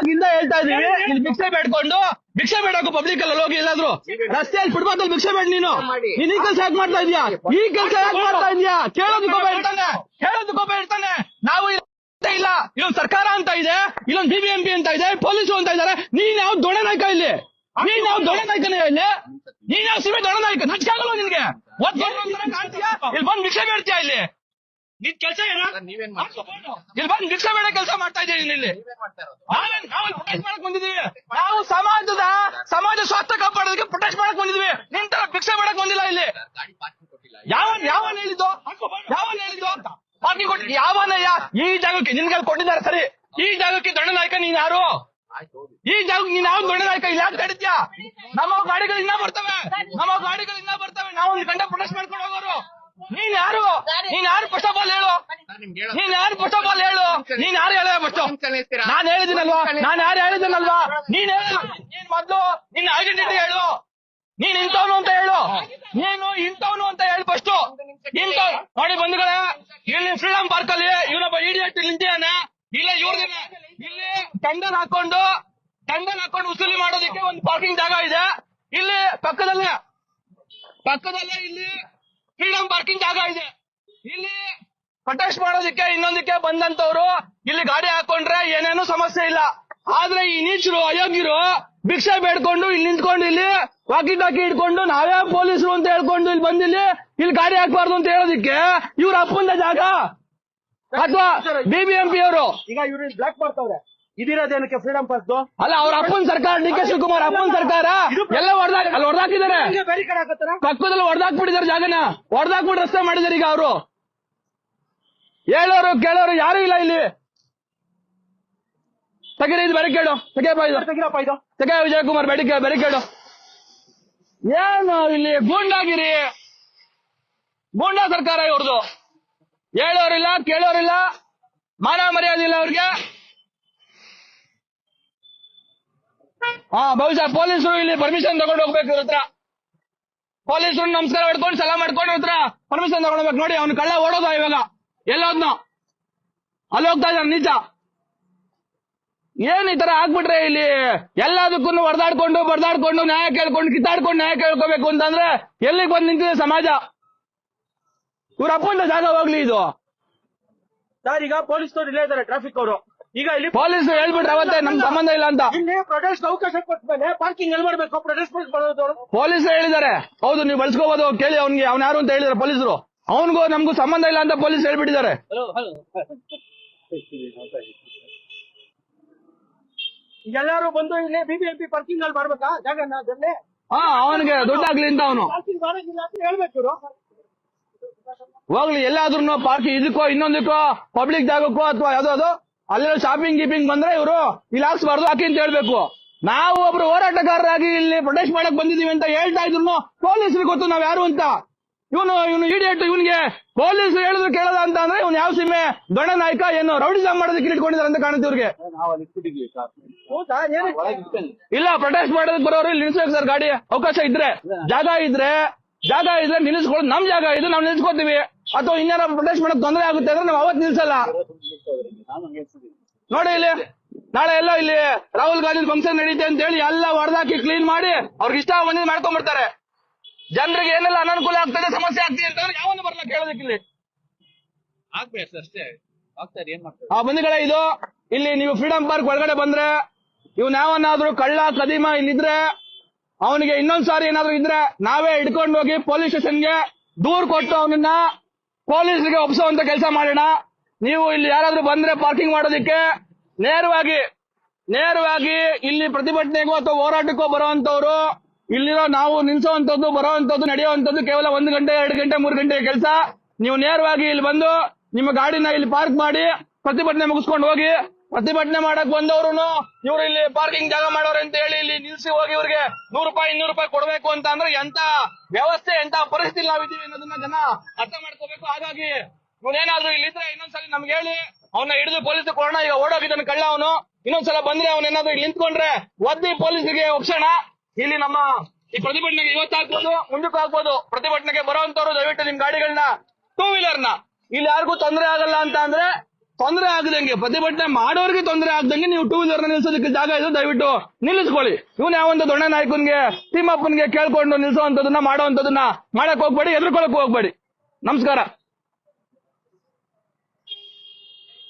ಅವಾಗಿಂದ ಹೇಳ್ತಾ ಇದೀವಿ ಇಲ್ಲಿ ಭಿಕ್ಷೆ ಬೇಡ್ಕೊಂಡು ಭಿಕ್ಷೆ ಬೇಡಕ್ಕೂ ಪಬ್ಲಿಕ್ ಅಲ್ಲಿ ಹೋಗಿ ಎಲ್ಲಾದ್ರು. ರಸ್ತೆಯಲ್ಲಿ ಫುಟ್ಬಾಲ್ ಅಲ್ಲಿ ಭಿಕ್ಷೆ ಬೇಡ ನೀನು. ನೀನ್ ಈ ಕೆಲಸ ಯಾಕೆ ಮಾಡ್ತಾ ಇದೀಯಾ ಈ ಕೆಲಸ ಯಾಕೆ ಮಾಡ್ತಾ ಇದೀಯಾ ಇರ್ತಾನೆ ಕೇಳೋದಕ್ಕೊಬ್ಬ ಇರ್ತಾನೆ ನಾವು ಹೇಳ್ತಾನೆ ಅಂತ ಇಲ್ಲ ಇಲ್ಲೊಂದು ಸರ್ಕಾರ ಅಂತ ಇದೆ ಇಲ್ಲೊಂದು ಬಿಬಿಎಂಪಿ ಅಂತ ಇದೆ ಪೊಲೀಸರು ಅಂತ ಇದಾರೆ ನೀನ್ ಯಾವ ದೊಡ್ಡ ನಾಯ್ಕ ಇಲ್ಲಿ? ನೀನ್ ಯಾವ ದೊಡ್ಡ ನಾಯ್ಕನೇ ಇಲ್ಲಿ? ನೀನ್ ಯಾವ ಸಿಮೆ ದೊಡ್ಡ ನಾಯ್ಕ? ನಚ್ಕಾಗಲ್ಲ ನಿನ್ಗೆ? ಇಲ್ಲಿ ಬಂದು ಭಿಕ್ಷೆ ಬೇಡ್ತೀಯಾ ಇಲ್ಲಿ? ನಿನ್ ಕೆಲಸ ಏನ? ನೀವೇನ್? ಇಲ್ಲಿ ಬಂದು ಭಿಕ್ಷೆ ಬೇಡ ಕೆಲಸ ಮಾಡ್ತಾ ಇದ್ದೀವಿ ಇಲ್ಲಿ. ನೀವೇನ್ ಪ್ರೊಟೆಸ್ಟ್ ಮಾಡಕ್ ಬಂದಿದೀವಿ ನಾವು ಸಮಾಜದ ಸಮಾಜ ಸ್ವಾರ್ಥ ಕಾಪಾಡೋದಕ್ಕೆ ಪ್ರೊಟೆಸ್ಟ್ ಮಾಡಕ್ ಬಂದಿದೀವಿ ನಿನ್ ತರ ಭಿಕ್ಷೆ ಮಾಡಕ್ ಬಂದಿಲ್ಲ ಇಲ್ಲಿ. ಯಾವನ್ ಯಾವನ್ ಹೇಳಿದ್ದು? ಯಾವನ್ ಹೇಳಿದ್ದು? ಪಾರ್ಕಿಂಗ್ ಕೊಟ್ಟು ಯಾವನಯ್ಯ ಈ ಜಾಗಕ್ಕೆ ನಿನ್ಗೆ ಕೊಟ್ಟಿದ್ದಾರೆ ಸರಿ. ಈ ಜಾಗಕ್ಕೆ ದೊಡ್ಡ ನಾಯಕ ನೀನ್ ಯಾರು? ಈ ಜಾಗಕ್ಕೆ ನೀನ್ ಯಾವ ದೊಡ್ಡ ನಾಯಕ ಇಲ್ಲ ಯಾಕೆ ತಡಿದ್ಯಾ ನಮ್ಮ ಗಾಡಿಗಳು ಇನ್ನ ಬರ್ತವೆ. ನಮ್ಮ ಗಾಡಿಗಳು ಇನ್ನ ಬರ್ತವೆ. ನಾವು ಒಂದು ಗಂಟೆ ಪ್ರೊಟೆಸ್ಟ್ ಮಾಡ್ಕೊಂಡು ಹೋಗೋರು. ನೀನ್ ಯಾರು? ನೀನ್. ಯಾರು? ಫಸ್ಟ್ ಆಫ್ ಆಲ್ ಹೇಳು. ನೀನ್ ಯಾರು? ಫಸ್ಟ್ ಆಫ್ ಆಲ್ ಹೇಳು. ನೀನ್ ಯಾರು ಹೇಳ ಫಸ್ಟ್ ನಾನು ಹೇಳಿದಿನಲ್ವಾ ನಾನ್ ಯಾರು ಹೇಳಿದಿನಲ್ವಾ ನೀನ್ ಹೇಳು. ನೀನ್ ಮೊದ್ಲು ನಿನ್ನ ಐಡೆಂಟಿಟಿ ಹೇಳು. ನೀನ್ ಇಂಥವ್ನು ಅಂತ ಹೇಳು. ನೀನು ಇಂಥವ್ನು ಅಂತ ಹೇಳು ಫಸ್ಟ್ ಇಂಥ ನೋಡಿ ಬಂಧುಗಳೇ ಇಲ್ಲಿ ಫ್ರೀಡಂ ಪಾರ್ಕ್ ಅಲ್ಲಿ ಇವನೊಬ್ಬ ಇಡಿಯಟ್ ನಿಂತಿದ್ದಾನೆ ಇಲ್ಲ ಇವ್ರದಿನ ಇಲ್ಲಿ ಟೆಂಡರ್ ಹಾಕೊಂಡು ಟೆಂಡರ್ ಹಾಕೊಂಡು ವಸೂಲಿ ಮಾಡೋದಕ್ಕೆ ಒಂದು ಪಾರ್ಕಿಂಗ್ ಜಾಗ ಇದೆ. ಇಲ್ಲಿ ಪಕ್ಕದಲ್ಲೇ ಪಕ್ಕದಲ್ಲೇ ಇಲ್ಲಿ ಫ್ರೀಡಂ ಪಾರ್ಕಿಂಗ್ ಜಾಗ ಇದೆ. ಇಲ್ಲಿ ಪ್ರೊಟೆಸ್ಟ್ ಮಾಡೋದಕ್ಕೆ ಇನ್ನೊಂದಕ್ಕೆ ಬಂದಂತವ್ರು ಇಲ್ಲಿ ಗಾಡಿ ಹಾಕೊಂಡ್ರೆ ಏನೇನು ಸಮಸ್ಯೆ ಇಲ್ಲ. ಆದ್ರೆ ಈ ನೀಚರು ಅಯೋಗ್ಯರು ಭಿಕ್ಷೆ ಬೇಡ್ಕೊಂಡು ಇಲ್ಲಿ ನಿಂತ್ಕೊಂಡು ಇಲ್ಲಿ ವಾಕಿ ಟಾಕಿ ಇಟ್ಕೊಂಡು ನಾವೇ ಪೊಲೀಸರು ಅಂತ ಹೇಳ್ಕೊಂಡು ಇಲ್ಲಿ ಬಂದಿಲ್ಲಿ ಇಲ್ಲಿ ಗಾಡಿ ಹಾಕ್ಬಾರ್ದು ಅಂತ ಹೇಳೋದಕ್ಕೆ ಇವ್ರ ಅಪ್ಪಂದ ಜಾಗ. ಅಥವಾ ಬಿಬಿಎಂಪಿ ಅವರು. ಈಗ ಇವ್ರು ಬ್ಲಾಕ್ ಮಾಡ್ತಾವ್ರೆ. ಇದಿರೋದೇನಕ್ಕೆ ಫ್ರೀಡಂ ಪಾರ್ಕ್ ಅಲ್ಲ ಅವ್ರ ಅಪ್ಪನ ಸರ್ಕಾರ ಡಿ ಕೆ ಶಿವಕುಮಾರ್ ಅಪ್ಪನ ಸರ್ಕಾರ. ಎಲ್ಲ ಅಲ್ಲಿ ಹೊಡೆದಾಕಿದ್ದಾರೆ. ಪಕ್ಕದಲ್ಲಿ ಹೊಡೆದಾಕ್ಬಿಟ್ಟಿದ್ದಾರೆ ಜಾಗನ. ಹೊಡೆದಾಕ್ಬಿಟ್ಟು ರಸ್ತೆ ಮಾಡಿದ್ದಾರೆ ಈಗ ಅವರು. ಹೇಳೋರು ಕೇಳೋರು ಯಾರು ಇಲ್ಲ ಇಲ್ಲಿ. ತೆಗೀರಿ ಇದು ಬೆರಕೇಡು ತೆಗೆಯಪ್ಪ ಇದು. ತೆಗಿರಪ್ಪ ಇದು. ತೆಗೆ ವಿಜಯಕುಮಾರ್ ಬೆಡಿಕೆ ಬೆರಕೇಡು ಏನು ಇಲ್ಲಿ ಗೂಂಡಾಗಿರಿ? ಗೂಂಡಾ ಸರ್ಕಾರ ಇವ್ರದು. ಹೇಳೋರಿಲ್ಲ ಕೇಳೋರಿಲ್ಲ. ಮಾನ ಮರ್ಯಾದೆ ಇಲ್ಲ ಅವ್ರಿಗೆ. ಹಾ, ಬಹುಶಃ ಪೊಲೀಸರು ಇಲ್ಲಿ ಪರ್ಮಿಷನ್ ತಗೊಂಡು ಹೋಗ್ಬೇಕು ಇವ್ರ ಹತ್ರ. ಪೊಲೀಸರು ನಮಸ್ಕಾರ ಮಾಡ್ಕೊಂಡು ಸಲ ಮಾಡ್ಕೊಂಡು ಹತ್ರ ಪರ್ಮಿಷನ್ ತಗೊಂಡೋಗ್ಬೇಕು ನೋಡಿ, ಅವ್ನು ಕಳ್ಳ ಓಡೋದ ಇವಾಗ. ಎಲ್ಲೋದ್ನ. ಅಲ್ಲಿ ಹೋಗ್ತಾ ಇದ್ದಾನೆ, ನಿಜ. ಏನ್ ಈ ತರ ಆಗ್ಬಿಟ್ರೆ ಇಲ್ಲಿ ಎಲ್ಲದಕ್ಕೂ ಹೊಡೆದಾಡ್ಕೊಂಡು, ಬರ್ದಾಡ್ಕೊಂಡು, ನ್ಯಾಯ ಕೇಳ್ಕೊಂಡು, ಕಿತ್ತಾಡ್ಕೊಂಡು ನ್ಯಾಯ ಕೇಳ್ಕೋಬೇಕು ಅಂತಂದ್ರೆ ಎಲ್ಲಿಗೆ ಬಂದು ನಿಂತಿದೆ ಸಮಾಜ? ಇವ್ರ ಅಪ್ಪಂದ ಜಾಗ ಹೋಗ್ಲಿ ಇದು. ಸರ್, ಈಗ ಪೊಲೀಸ್ನವ್ರು ಇಲ್ಲೇ ಇದಾರೆ ಟ್ರಾಫಿಕ್ ಅವರು. ಈಗ ಇಲ್ಲಿ ಪೊಲೀಸ್ ಹೇಳ್ಬಿಟ್ರೆ ಅವತ್ತೇ ನಮ್ ಸಂಬಂಧ ಇಲ್ಲ ಅಂತ. ಇಲ್ಲಿ ಪ್ರೊಟೆಸ್ಟ್ ಅವಕಾಶ ಕೊಟ್ಮೇಲೆ ಪಾರ್ಕಿಂಗ್ ಎಲ್ಲಿ ಮಾಡ್ಬೇಕು? ಪ್ರೊಟೆಸ್ಟ್ ಪೊಲೀಸ್ ಪೊಲೀಸರು ಹೇಳಿದ್ದಾರೆ. ಹೌದು ನೀವು ಬಳಸ್ಕೋಬಹುದು ಕೇಳಿ ಅವ್ನಿಗೆ ಅವ್ನ ಯಾರು ಅಂತ ಹೇಳಿದಾರೆ ಪೊಲೀಸರು. ಅವನಿಗೂ ನಮಗೂ ಸಂಬಂಧ ಇಲ್ಲ ಅಂತ ಪೊಲೀಸ್ ಹೇಳ್ಬಿಟ್ಟಿದ್ದಾರೆ. ಎಲ್ಲಾರು ಬಂದು ಇಲ್ಲಿ ಬಿಬಿಎಂಪಿ ಪಾರ್ಕಿಂಗ್ ಅಲ್ಲಿ ಮಾಡ್ಬೇಕಾ? ಜಾಗ ಹಾ ಅವನಿಗೆ ದುಡ್ಡಾಗ್ಲಿ ಅಂತ ಅವನು. ಪಾರ್ಕಿಂಗ್ ಮಾಡೋದಿಲ್ಲ ಅಂತ ಹೇಳ್ಬೇಕು ಹೋಗ್ಲಿ ಎಲ್ಲಾದ್ರೂ ಪಾರ್ಕಿಂಗ್ ಇದಕ್ಕೋ ಇನ್ನೊಂದಕ್ಕೋ ಪಬ್ಲಿಕ್ ಜಾಗಕ್ಕೋ ಅಥವಾ ಯಾವ್ದಾದ್ರು ಅಲ್ಲೆಲ್ಲ ಶಾಪಿಂಗ್ ಗೀಪಿಂಗ್ ಬಂದ್ರೆ ಇವರು ಇಲ್ಲಿ ಹಾಕ್ಸ್ಬಾರ್ದು ಹಾಕಿ ಅಂತ ಹೇಳ್ಬೇಕು. ನಾವು ಒಬ್ರು ಹೋರಾಟಗಾರರಾಗಿ ಇಲ್ಲಿ ಪ್ರೊಟೆಸ್ಟ್ ಮಾಡಕ್ ಬಂದಿದೀವಿ ಅಂತ ಹೇಳ್ತಾ ಇದ್ರು ಪೊಲೀಸರಿಗೆ ಗೊತ್ತು ನಾವ್ ಯಾರು ಅಂತ. ಇವನು ಇವನು ಇಡಿಯಟ್ ಇವನ್ಗೆ ಪೊಲೀಸ್ ಹೇಳಿದ್ರು ಕೇಳದ ಅಂತ ಅಂದ್ರೆ ಇವ್ನು ಯಾವ ಸಿಮೆ ದೊಡ್ಡ ನಾಯಕ ಏನು ರೌಡಿಸಮ್ ಮಾಡೋದಕ್ಕೆ ಇಟ್ಕೊಂಡಿದ್ದಾರೆ ಅಂತ ಕಾಣುತ್ತೆ ಇವ್ರಿಗೆ. ಇಲ್ಲ ಪ್ರೊಟೆಸ್ಟ್ ಮಾಡೋದಕ್ಕೆ ಬರೋರು ಇಲ್ಲಿ ನಿಲ್ಸ್ಬೇಕು ಸರ್ ಗಾಡಿ ಅವಕಾಶ ಇದ್ರೆ ಜಾಗ ಇದ್ರೆ ಜಾಗ ಇದ್ರೆ ನಿಲ್ಲಿಸ್ಕೊಳ್ಳೋದು ನಮ್ ಜಾಗ ಇದ್ರೆ ನಾವು ನಿಲ್ಸ್ಕೊತೀವಿ. ಅಥವಾ ಇನ್ಯಾರ ಪ್ರೊಟೆಸ್ಟ್ ಮಾಡಕ್ ತೊಂದರೆ ಆಗುತ್ತೆ ಅಂದ್ರೆ ನಾವು ಅವತ್ ನಿಲ್ಸಲ್ಲ. ನೋಡಿ ಇಲ್ಲಿ ನಾಳೆ ಎಲ್ಲ ಇಲ್ಲಿ ರಾಹುಲ್ ಗಾಂಧಿ ಫಂಕ್ಷನ್ ನಡೀತೆ ಅಂತ ಹೇಳಿ ಎಲ್ಲ ಹೊಡೆದಾಕಿ ಕ್ಲೀನ್ ಮಾಡಿ ಅವ್ರಿಗೆ ಇಷ್ಟ ಬಂದಿದ್ ಮಾಡ್ಕೊಂಡ್ಬಿಡ್ತಾರೆ. ಜನರಿಗೆ ಏನೆಲ್ಲ ಅನಾನುಕೂಲ ಆಗ್ತದೆ ಸಮಸ್ಯೆ ಆಗ್ತದೆ ಅಂತ ಯಾವನು ಬರಲ್ಲ ಕೇಳೋದಕ್ಕೆ ಇಲ್ಲಿ. ಆಗ್ಬೇಕು ಅಷ್ಟೇ. ಆಗ್ತಾರೆ ಏನ್ ಮಾಡ್ತಾರೆ? ಆ ಬಂಧುಗಳೇ ಇದು ಇಲ್ಲಿ ನೀವು ಫ್ರೀಡಂ ಪಾರ್ಕ್ ಒಳಗಡೆ ಬಂದ್ರೆ ಇವ್ನ ಯಾವನ್ನಾದ್ರೂ ಕಳ್ಳ ಕದಿಮ ಇಲ್ಲಿದ್ರೆ ಅವನಿಗೆ ಇನ್ನೊಂದ್ಸಾರಿ ಏನಾದ್ರು ಇದ್ರೆ ನಾವೇ ಹಿಡ್ಕೊಂಡು ಹೋಗಿ ಪೊಲೀಸ್ ಸ್ಟೇಷನ್ಗೆ ದೂರ್ ಕೊಟ್ಟು ಅವನನ್ನ ಪೊಲೀಸರಿಗೆ ಅಂತ ಕೆಲಸ ಮಾಡೋಣ. ನೀವು ಇಲ್ಲಿ ಯಾರಾದ್ರೂ ಬಂದ್ರೆ ಪಾರ್ಕಿಂಗ್ ಮಾಡೋದಕ್ಕೆ ನೇರವಾಗಿ ನೇರವಾಗಿ ಇಲ್ಲಿ ಪ್ರತಿಭಟನೆಗೂ ಅಥವಾ ಹೋರಾಟಕ್ಕೂ ಬರುವಂತವ್ರು ಇಲ್ಲಿರೋ ನಾವು ನಿಲ್ಸೋವಂಥದ್ದು, ಬರೋವಂಥದ್ದು ನಡೆಯುವಂತದ್ದು ಕೇವಲ ಒಂದು ಗಂಟೆ, ಎರಡು ಗಂಟೆ, ಮೂರು ಗಂಟೆ ಕೆಲಸ. ನೀವು ನೇರವಾಗಿ ಇಲ್ಲಿ ಬಂದು ನಿಮ್ಮ ಗಾಡಿನ ಇಲ್ಲಿ ಪಾರ್ಕ್ ಮಾಡಿ ಪ್ರತಿಭಟನೆ ಮುಗಿಸ್ಕೊಂಡು ಹೋಗಿ, ಪ್ರತಿಭಟನೆ ಮಾಡಕ್ ಬಂದವರು ಇವ್ರು ಇಲ್ಲಿ ಪಾರ್ಕಿಂಗ್ ಜಾಗ ಮಾಡೋರು ಅಂತ ಹೇಳಿ ಇಲ್ಲಿ ನಿಲ್ಸಿ ಹೋಗಿ ಇವ್ರಿಗೆ ನೂರು ರೂಪಾಯಿ, ಇನ್ನೂರು ರೂಪಾಯಿ ಕೊಡಬೇಕು ಅಂತ ಅಂದ್ರೆ ಎಂತ ವ್ಯವಸ್ಥೆ, ಎಂತ ಪರಿಸ್ಥಿತಿ ನಾವಿದ್ದೀವಿ ಅನ್ನೋದನ್ನ ಜನ ಅರ್ಥ ಮಾಡ್ಕೋಬೇಕು. ಹಾಗಾಗಿ ಇವನೇನಾದ್ರೂ ಇಲ್ಲಿದ್ರೆ ಇನ್ನೊಂದ್ಸಲ ನಮ್ಗೆ ಹೇಳಿ ಅವನ್ನ ಹಿಡಿದು ಪೊಲೀಸ್ ಕೊಡೋಣ. ಈಗ ಓಡೋಗಿದ್ದಾನೆ ಕಳ್ಳ ಅವನು. ಇನ್ನೊಂದ್ಸಲ ಬಂದ್ರೆ ಅವನೇನಾದ್ರೂ ಇಲ್ಲಿ ನಿಂತ್ಕೊಂಡ್ರೆ ಒದ್ದಿ ಪೊಲೀಸರಿಗೆ ಒಪ್ಸೋಣ ಇಲ್ಲಿ ನಮ್ಮ ಈ ಪ್ರತಿಭಟನೆಗೆ ಇವತ್ತು ಹಾಕ್ಬೋದು ಮುಂದಕ್ಕೆ ಹಾಕ್ಬೋದು ಪ್ರತಿಭಟನೆಗೆ ಬರುವಂತವ್ರು ದಯವಿಟ್ಟು ನಿಮ್ ಗಾಡಿಗಳನ್ನ ಟೂ ವೀಲರ್ನ. ಇಲ್ಲಿ ಯಾರಿಗೂ ತೊಂದರೆ ಆಗಲ್ಲ ಅಂತ ಅಂದ್ರೆ ತೊಂದರೆ ಆಗದಂಗೆ, ಪ್ರತಿಭಟನೆ ಮಾಡೋರಿಗೆ ತೊಂದರೆ ಆಗದಂಗೆ ನೀವು ಟೂ ವೀಲರ್ ನಿಲ್ಸೋದಕ್ಕೆ ಜಾಗ ಇದೆ. ದಯವಿಟ್ಟು ನಿಲ್ಲಿಸ್ಕೊಳ್ಳಿ. ಇವನ್ ಯಾವಂತ ದೊಡ್ಡ ನಾಯಕನ್ಗೆ ತಿಮ್ಮಪ್ಪನ್ಗೆ ಕೇಳ್ಕೊಂಡು ಮಾಡೋ ಮಾಡೋವಂಥದನ್ನ ಮಾಡಕ್ ಹೋಗ್ಬೇಡಿ ಎದುರ್ಕೊಳಕ್ ಹೋಗ್ಬೇಡಿ. ನಮಸ್ಕಾರ.